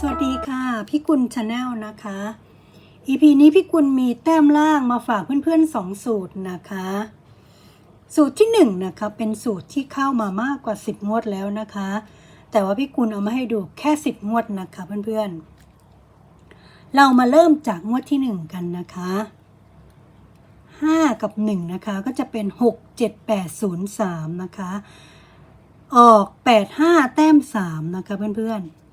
สวัสดีค่ะ พี่กุลชาแนลนะคะ EP นี้พี่กุลมีแต้มล่างมาฝากเพื่อนๆสองสูตรนะคะ สูตรที่หนึ่งนะคะเป็นสูตรที่เข้ามามากกว่า 10 งวดแล้วนะคะ แต่ว่าพี่กุลเอามาให้ดูแค่ 10 งวดนะคะเพื่อนๆ เรามาเริ่มจากงวดที่หนึ่งกันนะคะ 5 กับ 1 นะคะก็จะเป็น 6 7 8 0 3 นะคะ ออก 8 5 แต้ม 3 นะคะเพื่อนๆ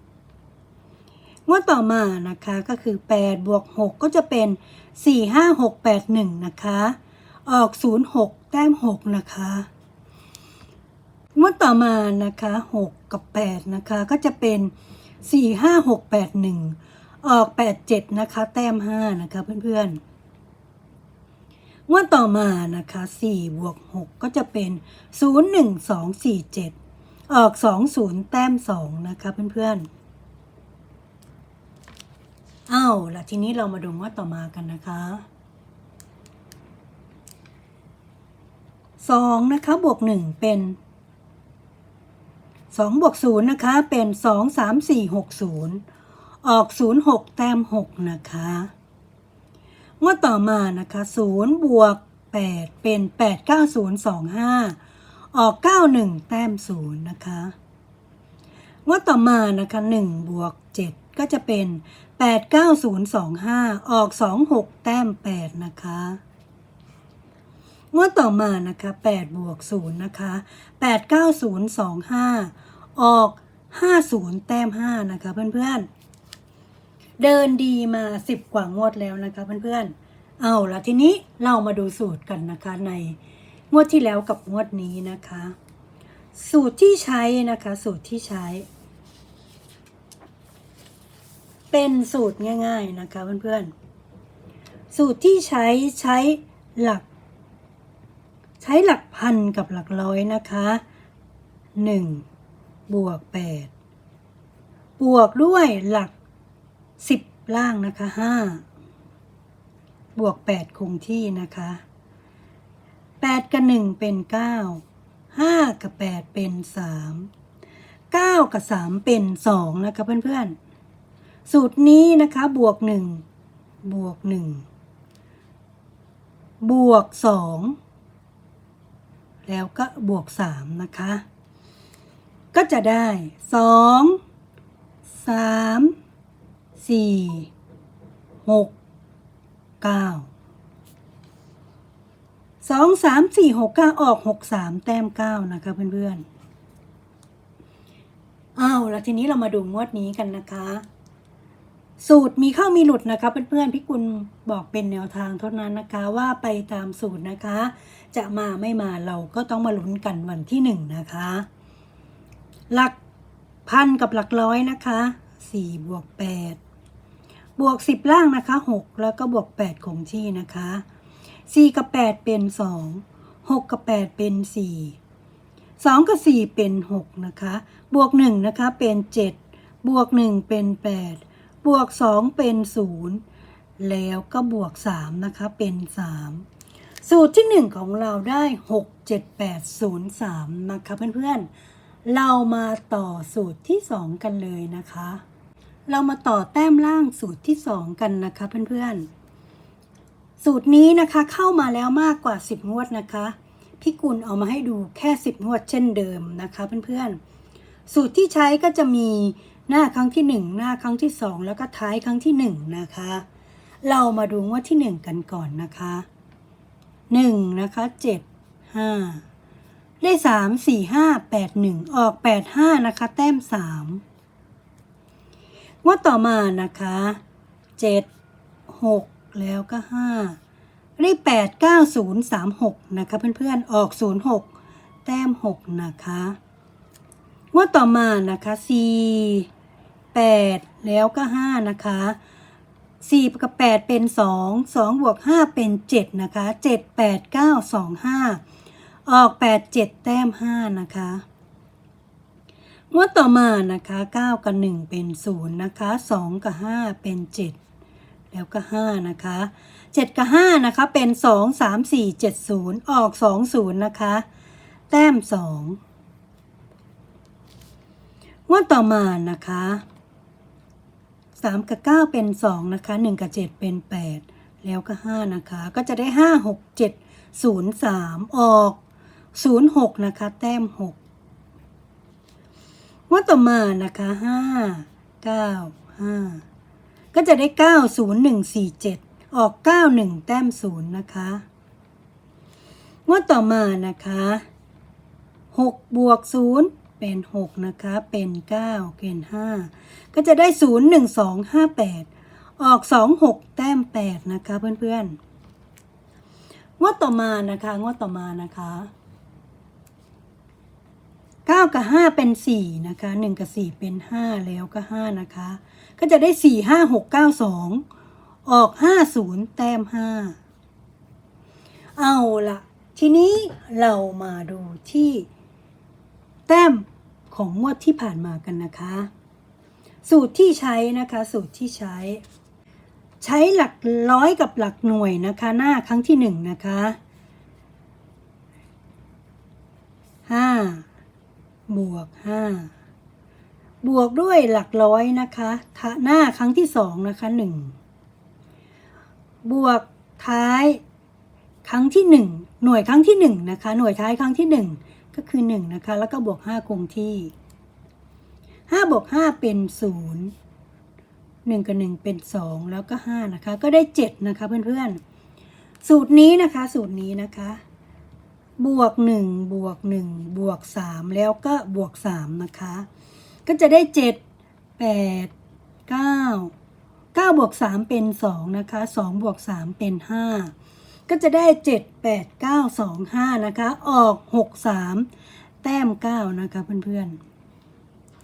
งวดต่อมานะคะก็คือ8บวก6ก็จะเป็น 4 5 6 8 1 นะคะ ออก 0 6 แต้ม 6 นะคะงวดต่อมานะคะ 6 กับ 8 นะคะ ก็จะเป็น 4 5 6 8 1 ออก 8 7 นะคะ แต้ม 5 นะคะเพื่อนๆงวดต่อมานะคะ4บวก6ก็จะเป็น 0 1 2 4 7 ออก 2 0 แต้ม 2 นะคะเพื่อนๆ อ้าวละทีนี้เรามาดูงวดต่อมากันนะคะ2นะคะบวก1เป็น2บวก0นะคะเป็น2 3 4 6 0ออก0 6แต้ม6นะคะงวดต่อมานะคะ0บวก8เป็น8 9 0 2 5ออก91แต้ม0นะคะงวดต่อมานะคะ1บวก7 ก็จะเป็น 8 9 0 2 5 ออก 26 แต้ม 8 นะคะงวดต่อมานะคะ8บวก0นะคะ8 9 0 2 5 ออก 50 แต้ม 5 นะคะเพื่อนๆ เดินดีมา 10 กว่างวดแล้วนะคะเพื่อนๆ เอาละทีนี้เรามาดูสูตรกันนะคะในงวดที่แล้วกับงวดนี้นะคะ สูตรที่ใช้นะคะ สูตรที่ใช้ เป็นสูตรง่าย ๆนะคะเพื่อนๆ สูตรที่ใช้ใช้หลัก ใช้หลักพันกับหลักร้อยนะคะหนึ่งบวกแปดบวกด้วยหลักสิบล่างนะคะห้าบวกแปดคงที่นะคะแปดกับหนึ่งเป็นเก้าห้ากับแปดเป็นสามเก้ากับสามเป็นสองนะคะเพื่อนๆ สูตรนี้นะคะบวกหนึ่งบวกหนึ่งบวกสองแล้วก็บวก3นะคะ ก็จะได้2 3 4 6 9 2 3 4 6 9ออก6 3แต้ม9นะคะเพื่อนๆอ้าวแล้วทีนี้เรามาดูงวดนี้กันนะคะ สูตรมีเข้ามีหลุดนะคะเพื่อนๆพี่กุลบอกเป็นแนวทางเท่านั้นนะคะว่าไปตามสูตรนะคะ จะมาไม่มาเราก็ต้องมาลุ้นกันวันที่หนึ่งนะคะ หลักพันกับหลักร้อยนะคะสี่บวกแปดบวกสิบล่างนะคะหกแล้วก็บวกแปดคงที่นะคะสี่กับแปดเป็นสองหกกับแปดเป็นสี่สองกับสี่เป็นหกนะคะ บวกหนึ่งนะคะเป็นเจ็ดบวกหนึ่งเป็นแปด บวกสองเป็นศูนย์แล้วก็บวกสามนะคะ เป็นสามสูตรที่หนึ่งของเราได้ 6 7 8 0 3 นะคะเพื่อนๆ เรามาต่อสูตรที่ 2 กันเลยนะคะ เรามาต่อแต้มล่างสูตรที่ 2 กันนะคะเพื่อนๆ สูตรนี้นะคะเข้ามาแล้วมากกว่า 10 งวดนะคะพี่กุลเอามาให้ดูแค่ 10 งวดเช่นเดิมนะคะเพื่อนๆ สูตรที่ใช้ก็จะมี หน้าครั้งที่1หน้าครั้งที่2แล้วก็ท้ายครั้งที่1นะคะ เรามาดูงวดที่1กันก่อนนะคะหนึ่งนะคะเจ็ดห้าได้สามสี่ห้าแปดหนึ่งออกแปดห้านะคะ แต้มสามงวดต่อมานะคะเจ็ดหกแล้วก็ห้าได้แปดเก้าศูนย์สามหกนะคะเพื่อนๆออกศูนย์หกแต้มหกนะคะงวดต่อมานะคะสี่ แปดแล้วก็ห้านะคะสี่กับแปดเป็นสองสองบวกห้าเป็นเจ็ดนะคะเจ็ดแปดเก้าสองห้าออกแปดเจ็ดแต้มห้านะคะงวดต่อมานะคะเก้ากับหนึ่งเป็นศูนย์นะคะสองกับห้าเป็นเจ็ดแล้วก็ห้านะคะเจ็ดกับห้านะคะ เป็นสองสามสี่เจ็ดศูนย์ออกสองศูนย์นะคะ แต้มสองงวดต่อมานะคะ สามกับเก้าเป็นสองนะคะหนึ่งกับเจ็ดเป็นแปดแล้วก็ห้านะคะ ก็จะได้ห้าหกเจ็ดศูนย์สามออกศูนย์หกนะคะ แต้มหกงว่าต่อมานะคะห้าเก้าห้าก็จะได้เก้าศูนย์หนึ่งสี่เจ็ดออกเก้าหนึ่งแต้มศูนย์นะคะงวดต่อมานะคะหกบวกศูนย์ เป็นหกนะคะ เป็นเก้าเกณฑ์ห้าก็จะได้ศูนย์หนึ่งสองห้าแปดออกสองหกแต้มแปดนะคะเพื่อนๆ งวดต่อมานะคะ งวดต่อมานะคะเก้ากับห้าเป็นสี่นะคะหนึ่งกับสี่เป็นห้าแล้วก็ห้านะคะ ก็จะได้สี่ห้าหกเก้าสองออกห้าศูนย์แต้มห้าเอาละทีนี้เรามาดูที่แต้ม ของงวดที่ผ่านมากันนะคะ สูตรที่ใช้นะคะ สูตรที่ใช้ ใช้หลักร้อยกับหลักหน่วยนะคะ หน้าครั้งที่หนึ่งนะคะห้าบวกห้าบวกด้วยหลักร้อยนะคะทะหน้าครั้งที่สองนะคะหนึ่งบวกท้ายครั้งที่หนึ่งหน่วยครั้งที่หนึ่งนะคะ หน่วยท้ายครั้งที่หนึ่ง ก็คือหนึ่งนะคะ แล้วก็บวกห้าคงที่ห้าบวกห้าเป็นศูนย์หนึ่งกับหนึ่งเป็นสองแล้วก็ห้านะคะ ก็ได้เจ็ดนะคะเพื่อนๆ สูตรนี้นะคะ สูตรนี้นะคะ บวกหนึ่งบวกหนึ่งบวกสามแล้วก็บวกสามนะคะ ก็จะได้เจ็ดแปดเก้าเก้าบวกสามเป็นสองนะคะสองบวกสามเป็นห้า ก็จะได้เจ็ดแปดเก้าสองห้านะคะ ออกหกสามแต้มเก้านะคะเพื่อน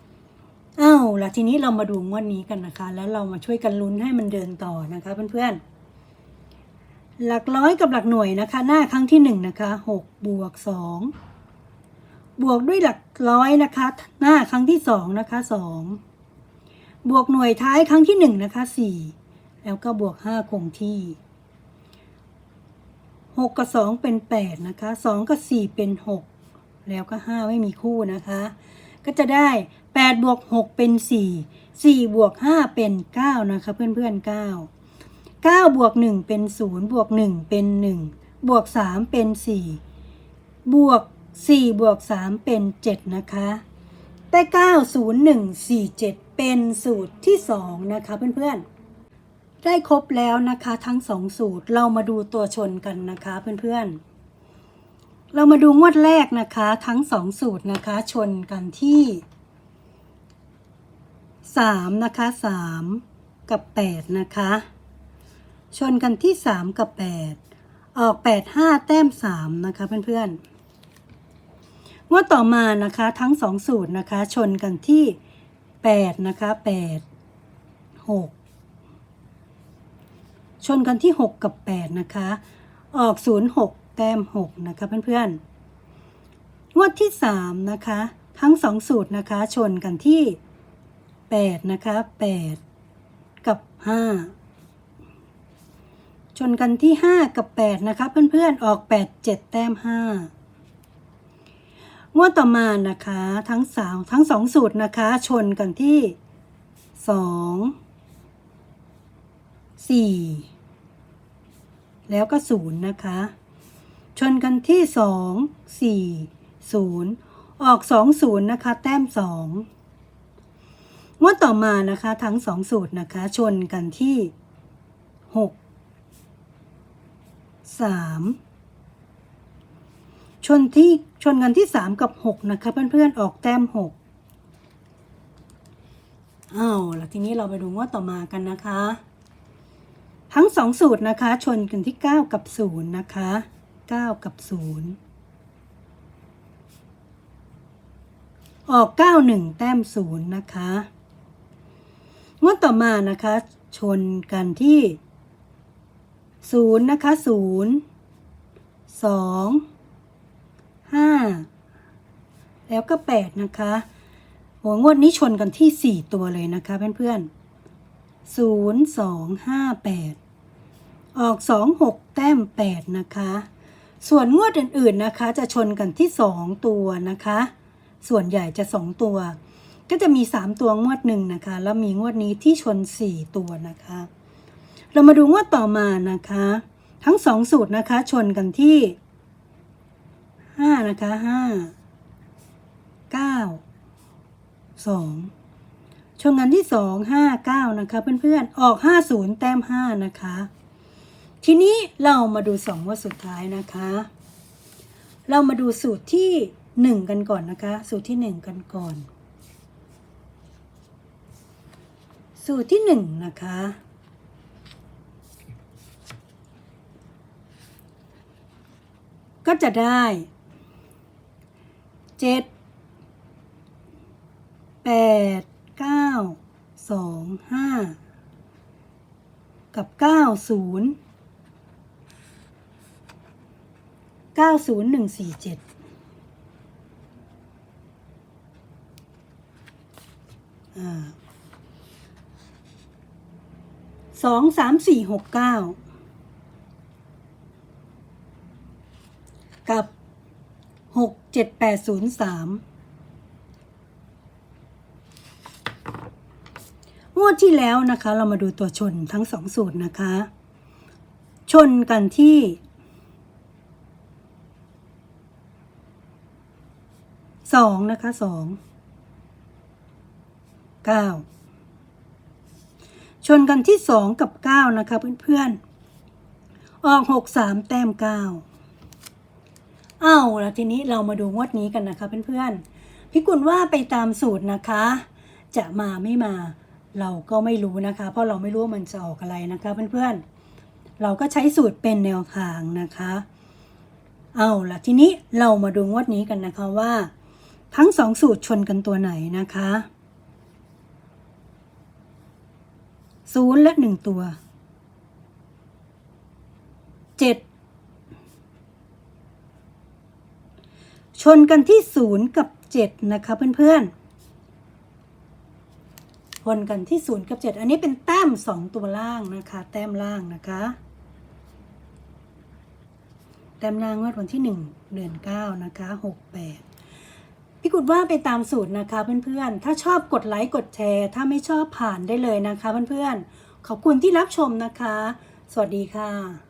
ๆ อ้าวละทีนี้เรามาดูงวดนี้กันนะคะ แล้วเรามาช่วยกันลุ้นให้มันเดินต่อนะคะเพื่อนๆหลักร้อยกับหลักหน่วยนะคะ หน้าครั้งที่หนึ่งนะคะหกบวกสองบวกด้วยหลักร้อยนะคะ หน้าครั้งที่สองนะคะสองบวกหน่วยท้ายครั้งที่หนึ่งนะคะสี่แล้วก็บวกห้าคงที่ หกกับสองเป็นแปดนะคะสองกับสี่เป็นหกแล้วก็ห้าไม่มีคู่นะคะ ก็จะได้แปดบวกหกเป็นสี่สี่บวกห้าเป็นเก้านะคะ เพื่อนๆเก้าเก้าบวกหนึ่งเป็นศูนย์บวกหนึ่งเป็นหนึ่งบวกสามเป็นสี่บวกสี่บวกสามเป็นเจ็ดนะคะได้เก้าศูนย์หนึ่งสี่เจ็ดเป็นสูตรที่สองนะคะ เพื่อนๆ ได้ครบแล้วนะคะทั้งสองสูตรเรามาดูตัวชนกันนะคะเพื่อนๆ เรามาดูงวดแรกนะคะทั้งสองสูตรนะคะชนกันที่สามนะคะสามกับแปดนะคะ ชนกันที่3กับ8ออก8 5แต้ม3นะคะเพื่อนๆ งวดต่อมานะคะทั้ง2สูตรนะคะชนกันที่8นะคะ8 6ช นกันที่ 6 กับ 8 นะคะ ออก 0 6 แต้ม 6 นะคะเพื่อนๆ งวดที่ 3 นะคะ ทั้ง 2 สูตรนะคะ ชนกันที่ 8 นะคะ 8 กับ 5 ชนกันที่ 5 กับ 8 นะคะ เพื่อนๆ ออก 8 7 แต้ม 5งวดต่อมานะคะทั้งสาวทั้งสองสูตรนะคะ ชนกันที่2 4 แล้วก็0นย์นะคะ ชนกันที่2 4 0ออก2 0นะคะ แต้ม2งวดต่อมานะคะทั้งสองสูตรนะคะ ชนกันที่6สามชนที่ชนกันที่สามกับหกนะคะเพื่อนๆออกแต้มหกอ้าวแล้วทีนี้เราไปดูงวดต่อมากันนะคะ ทั้งสองสูตรนะคะ ชนกันที่เก้ากับศูนย์นะคะเก้ากับศูนย์ออกเก้าหนึ่งแต้มศูนย์นะคะงวดต่อมานะคะ ชนกันที่ศูนย์นะคะศูนย์สองห้าแล้วก็แปดนะคะหัวงวดนี้ชนกันที่สี่ตัวเลยนะคะเพื่อนๆ 0258 ออก 26 แต้ม 8 นะคะ ส่วนงวดอื่นๆนะคะ จะชนกันที่ 2 ตัวนะคะ ส่วนใหญ่จะ 2 ตัว ก็จะมี 3 ตัวงวดหนึ่งนะคะ แล้วมีงวดนี้ที่ชน 4 ตัวนะคะ เรามาดูงวดต่อมานะคะ ทั้ง 2 สูตรนะคะ ชนกันที่ 5 นะคะ 5 9 2 ช่องงานที่สองห้าเก้านะคะเพื่อนๆออกห้าศูนย์แต้มห้านะคะ ทีนี้เรามาดูสองว่าสุดท้ายนะคะ เรามาดูสูตรที่หนึ่งกันก่อนนะคะ สูตรที่หนึ่งกันก่อน สูตรที่หนึ่งนะคะก็จะได้เจ็ดแปด ห้ากับเก้าศูนย์เก้าศูนย์หนึ่งสี่เจ็ดสองสามสี่หกเก้ากับหกเจ็ดแปดศูนย์สาม วดที่แล้วนะคะ เรามาดูตัวชนทั้งสองสูตรนะคะ ชนกันที่สองนะคะสองเก้าชนกันที่สองกับเก้านะคะเพื่อนๆ ออกหกสามแต้มเก้าเอาแล้วทีนี้เรามาดูงวดนี้กันนะคะเพื่อนๆ พี่กุลว่าไปตามสูตรนะคะ จะมาไม่มา เราก็ไม่รู้นะคะ เพราะเราไม่รู้ว่ามันจะออกอะไรนะคะเพื่อนๆ เราก็ใช้สูตรเป็นแนวทางนะคะ เอาล่ะทีนี้เรามาดูงวดนี้กันนะคะว่า ทั้งสองสูตรชนกันตัวไหนนะคะศูนย์และหนึ่งตัวเจ็ดชนกันที่ศูนย์กับเจ็ดนะคะเพื่อนๆ นกันที่ศูนย์กับเจ็ดอันนี้เป็นแต้มสองตัวล่างนะคะ แต้มล่างนะคะ แต้มล่างงวดวันที่หนึ่งเดือนเก้านะคะหกแปดพี่กุดว่าไปตามสูตรนะคะเพื่อนๆ ถ้าชอบกดไลค์กดแชร์ ถ้าไม่ชอบผ่านได้เลยนะคะเพื่อนๆ ขอบคุณที่รับชมนะคะ สวัสดีค่ะ